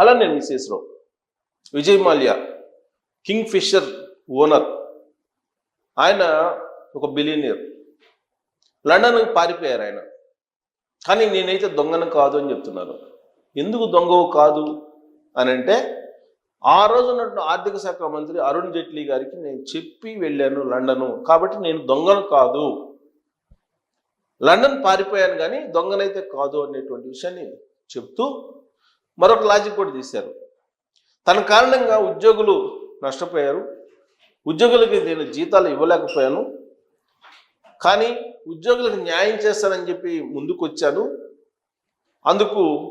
అలా నేను మిసెస్రావు Vijay Mallya Kingfisher owner. ఆయన ఒక బిలియనియర్ లండన్ పారిపోయారు ఆయన. కానీ నేనైతే దొంగను కాదు అని చెప్తున్నారు. ఎందుకు దొంగవు కాదు అని అంటే ఆ రోజు ఆర్థిక శాఖ మంత్రి అరుణ్ జైట్లీ గారికి నేను చెప్పి వెళ్ళాను లండను. కాబట్టి నేను దొంగను కాదు. లండన్ పారిపోయాను కానీ దొంగనైతే కాదు అనేటువంటి విషయాన్ని చెప్తూ మరొక లాజిక్ కూడా తీశారు. తన కారణంగా ఉద్యోగులు నష్టపోయారు. ఉద్యోగులకి నేను జీతాలు ఇవ్వలేకపోయాను. కానీ ఉద్యోగులకు న్యాయం చేస్తానని చెప్పి ముందుకొచ్చాను. అందుకు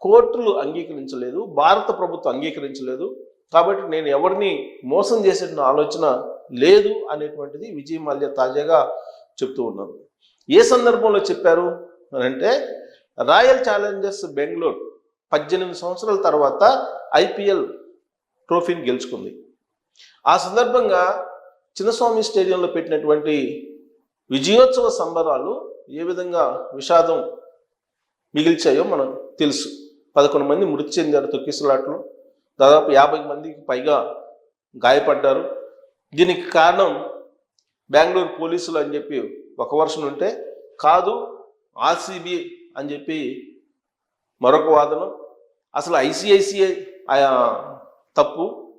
కోర్టులు అంగీకరించలేదు. భారత ప్రభుత్వం అంగీకరించలేదు. కాబట్టి నేను ఎవరిని మోసం చేసే ఆలోచన లేదు అనేటువంటిది విజయ్ మల్య తాజాగా చెప్తూ ఉన్నారు. ఏ సందర్భంలో చెప్పారు? అంటే రాయల్ ఛాలెంజర్స్ బెంగళూరు. పద్దెనిమిది సంవత్సరాల తర్వాత ఐపీఎల్ ట్రోఫీని గెలుచుకుంది. ఆ సందర్భంగా చిన్నస్వామి స్టేడియంలో పెట్టినటువంటి విజయోత్సవ సంబరాలు ఏ విధంగా విషాదం మిగిల్చాయో మనం తెలుసు. పదకొండు మంది మృతి చెందారు తొక్కిసలాట్లు. దాదాపు యాభై మందికి పైగా గాయపడ్డారు. దీనికి కారణం బెంగళూరు పోలీసులు అని చెప్పి ఒక వర్షన్ ఉంటే కాదు ఆర్సీబీ అని చెప్పి మరొక వాదనం. అసలు ఐసిఐసిఐ తప్పు?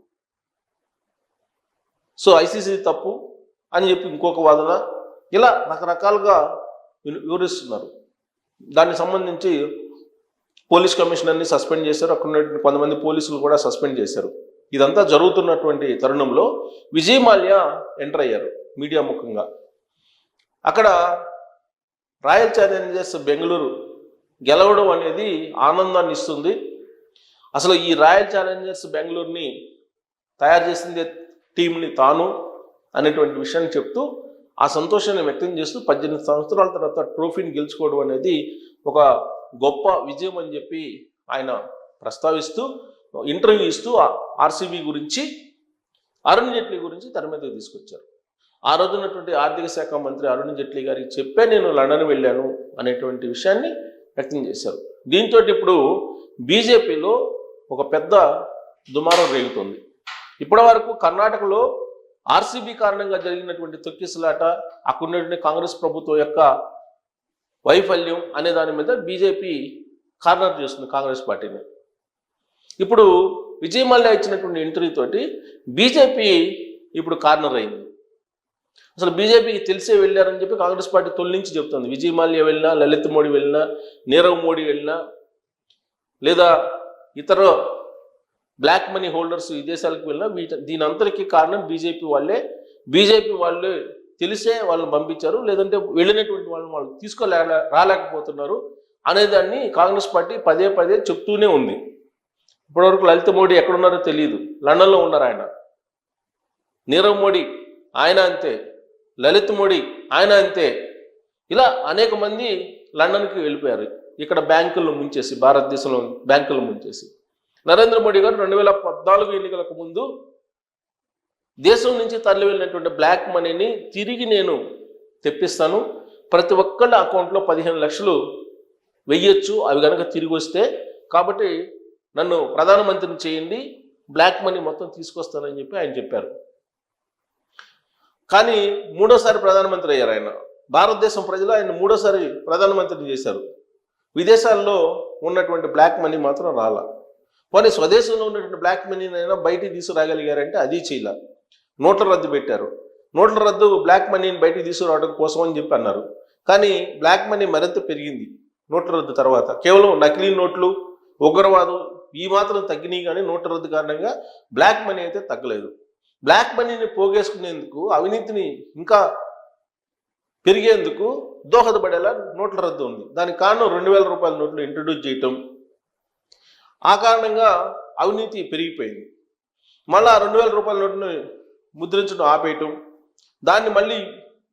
సో ఐసీసీ తప్పు అని చెప్పి ఇంకొక వాదన ఇలా రకరకాలుగా వివరిస్తున్నారు. దానికి సంబంధించి పోలీస్ కమిషనర్ని సస్పెండ్ చేశారు. అక్కడ ఉన్నటువంటి కొంతమంది పోలీసులు కూడా సస్పెండ్ చేశారు. ఇదంతా జరుగుతున్నటువంటి తరుణంలో విజయ్ మాల్య ఎంటర్ అయ్యారు మీడియా ముఖంగా. అక్కడ రాయల్ ఛాలెంజర్స్ బెంగళూరు గెలవడం అనేది ఆనందాన్ని ఇస్తుంది. అసలు ఈ రాయల్ ఛాలెంజర్స్ బెంగళూరుని తయారు చేసింది టీంని తాను అనేటువంటి విషయాన్ని చెప్తూ ఆ సంతోషాన్ని వ్యక్తం చేస్తూ పద్దెనిమిది సంవత్సరాల తర్వాత ట్రోఫీని గెలుచుకోవడం అనేది ఒక గొప్ప విజయం అని చెప్పి ఆయన ప్రస్తావిస్తూ ఇంటర్వ్యూ ఇస్తూ ఆర్సీబీ గురించి అరుణ్ జైట్లీ గురించి తెర మీదకి తీసుకొచ్చారు. ఆ రోజునటువంటి ఆర్థిక శాఖ మంత్రి అరుణ్ జైట్లీ గారికి చెప్పే నేను లండన్ వెళ్ళాను అనేటువంటి విషయాన్ని వ్యక్తం చేశారు. దీంతో ఇప్పుడు బీజేపీలో ఒక పెద్ద దుమారం రేగుతుంది. ఇప్పటి వరకు కర్ణాటకలో ఆర్సీబీ కారణంగా జరిగినటువంటి తొక్కిసలాట అక్కడ కాంగ్రెస్ ప్రభుత్వం యొక్క వైఫల్యం అనే దాని మీద బీజేపీ కార్నర్ చేస్తుంది కాంగ్రెస్ పార్టీని. ఇప్పుడు విజయ్ మల్యా ఇచ్చినటువంటి ఇంటర్వ్యూ తోటి బీజేపీ ఇప్పుడు కార్నర్ అయింది. అసలు బీజేపీకి తెలిసే వెళ్ళారని చెప్పి కాంగ్రెస్ పార్టీ తొలి నుంచి చెప్తుంది. విజయ్ మాల్యా వెళ్ళినా లలిత్ మోడీ వెళ్ళినా నీరవ్ మోడీ వెళ్ళినా లేదా ఇతర బ్లాక్ మనీ హోల్డర్స్ విదేశాలకు వెళ్ళినా వీటి దీని అంతటికీ కారణం బీజేపీ వాళ్ళే. బీజేపీ వాళ్ళే తెలిసే వాళ్ళని పంపించారు. లేదంటే వెళ్ళినటువంటి వాళ్ళని వాళ్ళు తీసుకోలే రాలేకపోతున్నారు అనేదాన్ని కాంగ్రెస్ పార్టీ పదే పదే చెప్తూనే ఉంది. ఇప్పటివరకు లలిత మోడీ ఎక్కడున్నారో తెలియదు లండన్లో ఉన్నారు ఆయన. నీరవ్ మోడీ ఆయన అంతే. లలిత్ మోడీ ఆయన అంతే. ఇలా అనేక మంది లండన్కి వెళ్ళిపోయారు. ఇక్కడ బ్యాంకులను ముంచేసి భారతదేశంలో బ్యాంకులను ముంచేసి. నరేంద్ర మోడీ గారు రెండు వేల పద్నాలుగు ఎన్నికలకు ముందు దేశం నుంచి తరలి వెళ్ళినటువంటి బ్లాక్ మనీని తిరిగి నేను తెప్పిస్తాను. ప్రతి ఒక్కళ్ళ అకౌంట్లో పదిహేను లక్షలు వెయ్యొచ్చు అవి కనుక తిరిగి వస్తే. కాబట్టి నన్ను ప్రధానమంత్రిని చేయండి బ్లాక్ మనీ మొత్తం తీసుకొస్తానని చెప్పి ఆయన చెప్పారు. కానీ మూడోసారి ప్రధానమంత్రి అయ్యారు ఆయన. భారతదేశం ప్రజలు ఆయన మూడోసారి ప్రధానమంత్రిని చేశారు. విదేశాల్లో ఉన్నటువంటి బ్లాక్ మనీ మాత్రం రాలా. పోనీ స్వదేశంలో ఉన్నటువంటి బ్లాక్ మనీనైనా బయటికి తీసుకురాగలిగారంటే అది చేయలే. నోట్ల రద్దు పెట్టారు. నోట్ల రద్దు బ్లాక్ మనీని బయటికి తీసుకురావడం కోసం అని చెప్పి అన్నారు. కానీ బ్లాక్ మనీ మరింత పెరిగింది నోట్ల రద్దు తర్వాత. కేవలం నకిలీ నోట్లు ఉగ్రవాదం ఈ మాత్రం తగ్గినాయి కానీ నోట్ల రద్దు కారణంగా బ్లాక్ మనీ అయితే తగ్గలేదు. బ్లాక్ మనీని పోగేసుకునేందుకు అవినీతిని ఇంకా పెరిగేందుకు దోహదపడేలా నోట్ల రద్దు ఉంది. దానికి కారణం రెండు వేల రూపాయల నోట్లు ఇంట్రడ్యూస్ చేయటం. ఆ కారణంగా అవినీతి పెరిగిపోయింది. మళ్ళా రెండు వేల రూపాయల నోటును ముద్రించడం ఆపేయటం. దాన్ని మళ్ళీ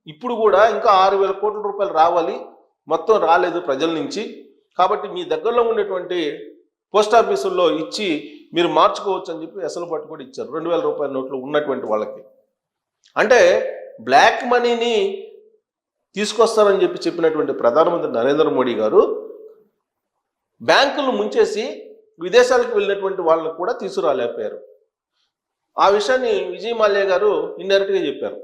ఇప్పుడు కూడా ఇంకా ఆరు వేల కోట్ల రూపాయలు రావాలి. మొత్తం రాలేదు ప్రజల నుంచి. కాబట్టి మీ దగ్గరలో ఉండేటువంటి పోస్ట్ ఆఫీసుల్లో ఇచ్చి మీరు మార్చుకోవచ్చు అని చెప్పి అసలు పట్టు కూడా ఇచ్చారు. రెండు వేల రూపాయల నోట్లు ఉన్నటువంటి వాళ్ళకి. అంటే బ్లాక్ మనీని తీసుకొస్తారని చెప్పి చెప్పినటువంటి ప్రధానమంత్రి నరేంద్ర మోడీ గారు బ్యాంకులు ముంచేసి విదేశాలకు వెళ్ళినటువంటి వాళ్ళను కూడా తీసుకురాలేకపోయారు. ఆ విషయాన్ని విజయ్ మాల్యా గారు ఇండైరెక్ట్గా చెప్పారు.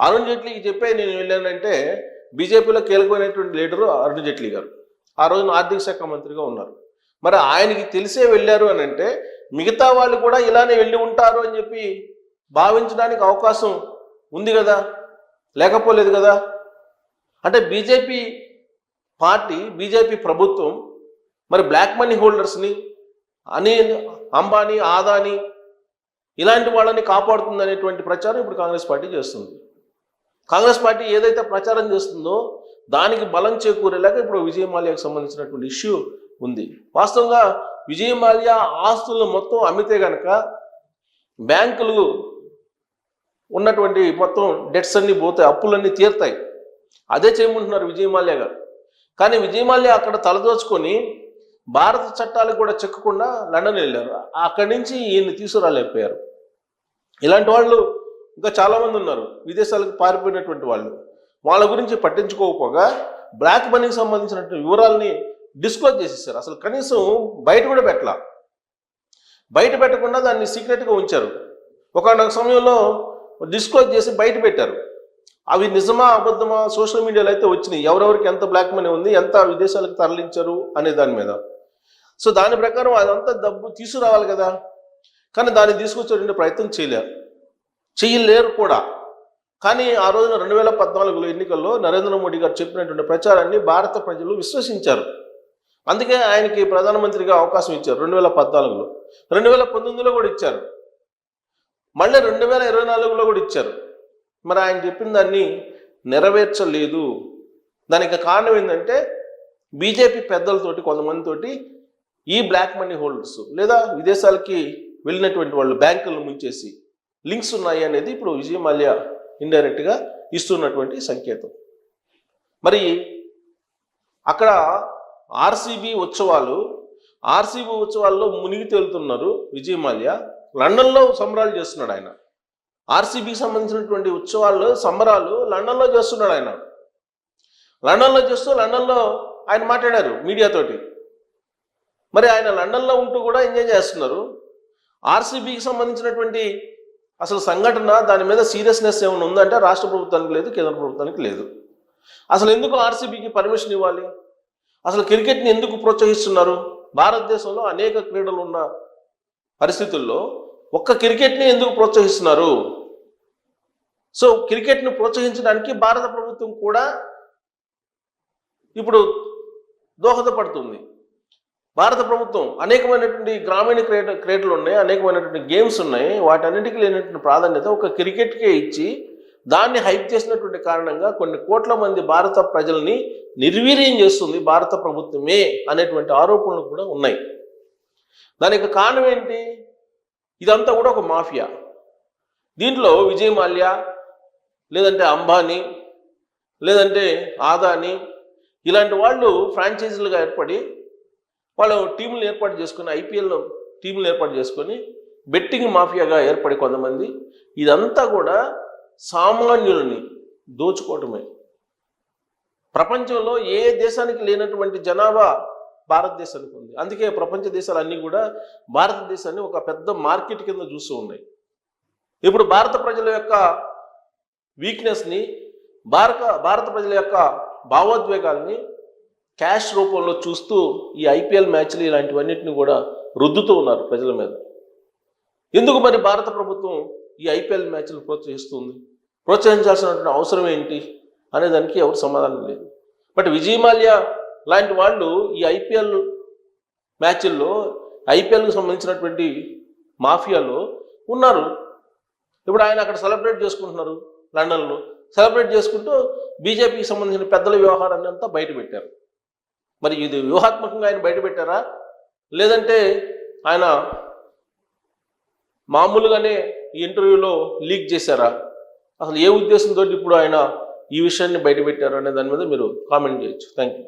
అరుణ్ జైట్లీకి చెప్పే నేను వెళ్ళానంటే బీజేపీలో కీలకమైనటువంటి లీడరు అరుణ్ జైట్లీ గారు. ఆ రోజున ఆర్థిక శాఖ మంత్రిగా ఉన్నారు. మరి ఆయనకి తెలిసే వెళ్ళారు అని అంటే మిగతా వాళ్ళు కూడా ఇలానే వెళ్ళి ఉంటారు అని చెప్పి భావించడానికి అవకాశం ఉంది కదా? లేకపోలేదు కదా? అంటే బీజేపీ పార్టీ బీజేపీ ప్రభుత్వం మరి బ్లాక్ మనీ హోల్డర్స్ని అనిల్ అంబానీ ఆదాని ఇలాంటి వాళ్ళని కాపాడుతుంది అనేటువంటి ప్రచారం ఇప్పుడు కాంగ్రెస్ పార్టీ చేస్తుంది. కాంగ్రెస్ పార్టీ ఏదైతే ప్రచారం చేస్తుందో దానికి బలం చేకూరేలాగా ఇప్పుడు విజయమాల్యాకు సంబంధించినటువంటి ఇష్యూ ఉంది. వాస్తవంగా విజయమాల్యా ఆస్తులను మొత్తం అమ్మితే గనక బ్యాంకులు ఉన్నటువంటి మొత్తం డెట్స్ అన్నీ పోతాయి అప్పులన్నీ తీరుతాయి. అదే చేయమంటున్నారు విజయమాల్య గారు. కానీ విజయమాల్య అక్కడ తలదోచుకొని భారత చట్టాలకు కూడా చెక్కకుండా లండన్ వెళ్ళారు. అక్కడి నుంచి ఈయన్ని తీసుకురాలేకపోయారు. ఇలాంటి వాళ్ళు ఇంకా చాలామంది ఉన్నారు. విదేశాలకు పారిపోయినటువంటి వాళ్ళు. వాళ్ళ గురించి పట్టించుకోకపోగా బ్లాక్ మనీకి సంబంధించినటువంటి వివరాలని డిస్క్లోజ్ చేసేసారు. అసలు కనీసం బయట కూడా పెట్టలా. బయట పెట్టకుండా దాన్ని సీక్రెట్గా ఉంచారు. ఒకనొక సమయంలో డిస్క్లోజ్ చేసి బయట పెట్టారు. అవి నిజమా అబద్ధమా సోషల్ మీడియాలో అయితే వచ్చినాయి. ఎవరెవరికి ఎంత బ్లాక్ మనీ ఉంది ఎంత విదేశాలకు తరలించారు అనే దాని మీద. సో దాని ప్రకారం అదంతా డబ్బు తీసుకురావాలి కదా. కానీ దాన్ని తీసుకొచ్చేటువంటి ప్రయత్నం చేయలేరు చేయలేరు కూడా. కానీ ఆ రోజున రెండు వేల పద్నాలుగులో ఎన్నికల్లో నరేంద్ర మోడీ గారు చెప్పినటువంటి ప్రచారాన్ని భారత ప్రజలు విశ్వసించారు. అందుకే ఆయనకి ప్రధానమంత్రిగా అవకాశం ఇచ్చారు రెండు వేల పద్నాలుగులో. రెండు వేల పంతొమ్మిదిలో కూడా ఇచ్చారు. మళ్ళీ రెండు వేల ఇరవై నాలుగులో కూడా ఇచ్చారు. మరి ఆయన చెప్పిన దాన్ని నెరవేర్చలేదు. దానికి కారణం ఏంటంటే బీజేపీ పెద్దలతోటి కొంతమందితోటి ఈ బ్లాక్ మనీ హోల్డర్స్ లేదా విదేశాలకి వెళ్ళినటువంటి వాళ్ళు బ్యాంకులను ముంచేసి లింక్స్ ఉన్నాయి అనేది ఇప్పుడు విజయ్ మాల్యా ఇండైరెక్ట్గా ఇస్తున్నటువంటి సంకేతం. మరి అక్కడ ఆర్సీబీ ఉత్సవాలు ఆర్సీబీ ఉత్సవాల్లో మునిగి తేలుతున్నారు విజయ్ మాల్యా లండన్లో సంబరాలు చేస్తున్నాడు ఆయన. ఆర్సీబీకి సంబంధించినటువంటి ఉత్సవాలు సంబరాలు లండన్లో చేస్తున్నాడు ఆయన. లండన్లో చేస్తూ లండన్లో ఆయన మాట్లాడారు మీడియాతోటి మరి ఆయన లండన్లో ఉంటూ కూడా ఎంజాయ్ చేస్తున్నారు. ఆర్సీబీకి సంబంధించినటువంటి అసలు సంఘటన దాని మీద సీరియస్నెస్ ఏమైనా ఉందంటే రాష్ట్ర ప్రభుత్వానికి లేదు కేంద్ర ప్రభుత్వానికి లేదు. అసలు ఎందుకు ఆర్సీబీకి పర్మిషన్ ఇవ్వాలి? అసలు క్రికెట్ని ఎందుకు ప్రోత్సహిస్తున్నారు? భారతదేశంలో అనేక క్రీడలు ఉన్న పరిస్థితుల్లో ఒక్క క్రికెట్ని ఎందుకు ప్రోత్సహిస్తున్నారు? సో క్రికెట్ను ప్రోత్సహించడానికి భారత ప్రభుత్వం కూడా ఇప్పుడు దోహదపడుతుంది. భారత ప్రభుత్వం అనేకమైనటువంటి గ్రామీణ క్రీడ క్రీడలు ఉన్నాయి అనేకమైనటువంటి గేమ్స్ ఉన్నాయి వాటన్నిటికీ లేనటువంటి ప్రాధాన్యత ఒక క్రికెట్కే ఇచ్చి దాన్ని హైప్ చేసినటువంటి కారణంగా కొన్ని కోట్ల మంది భారత ప్రజల్ని నిర్వీర్యం చేస్తుంది భారత ప్రభుత్వమే అనేటువంటి ఆరోపణలు కూడా ఉన్నాయి. దానికి కారణం ఏంటి? ఇదంతా కూడా ఒక మాఫియా. దీంట్లో విజయ్ మాల్యా లేదంటే అంబానీ లేదంటే ఆదాని ఇలాంటి వాళ్ళు ఫ్రాంచైజీలుగా ఏర్పడి వాళ్ళు టీములు ఏర్పాటు చేసుకుని ఐపీఎల్లో టీములు ఏర్పాటు చేసుకొని బెట్టింగ్ మాఫియాగా ఏర్పడి కొంతమంది. ఇదంతా కూడా సామాన్యులని దోచుకోవటమే. ప్రపంచంలో ఏ దేశానికి లేనటువంటి జనాభా భారతదేశానికి ఉంది. అందుకే ప్రపంచ దేశాలన్నీ కూడా భారతదేశాన్ని ఒక పెద్ద మార్కెట్ కింద చూస్తూ ఉన్నాయి. ఇప్పుడు భారత ప్రజల యొక్క వీక్నెస్ని భారత భారత ప్రజల యొక్క భావోద్వేగాల్ని క్యాష్ రూపంలో చూస్తూ ఈ ఐపీఎల్ మ్యాచ్లు ఇలాంటివన్నిటిని కూడా రుద్దుతూ ఉన్నారు ప్రజల మీద. ఎందుకు మరి భారత ప్రభుత్వం ఈ ఐపీఎల్ మ్యాచ్లు ప్రోత్సహిస్తుంది? ప్రోత్సహించాల్సినటువంటి అవసరం ఏంటి? అనే దానికి ఎవరు సమాధానం లేదు. బట్ విజయ్ మాల్యా లాంటి వాళ్ళు ఈ ఐపీఎల్ మ్యాచ్ల్లో ఐపీఎల్కి సంబంధించినటువంటి మాఫియాలో ఉన్నారు. ఇప్పుడు ఆయన అక్కడ సెలబ్రేట్ చేసుకుంటున్నారు లండన్లో. సెలబ్రేట్ చేసుకుంటూ బీజేపీకి సంబంధించిన పెద్దల వ్యవహారాన్ని అంతా బయట పెట్టారు. మరి ఇది వ్యూహాత్మకంగా ఆయన బయట పెట్టారా? లేదంటే ఆయన మామూలుగానే ఈ ఇంటర్వ్యూలో లీక్ చేశారా? అసలు ఏ ఉద్దేశంతో ఇప్పుడు ఆయన ఈ విషయాన్ని బయటపెట్టారు అనే దాని మీద మీరు కామెంట్ చేయొచ్చు. Thank you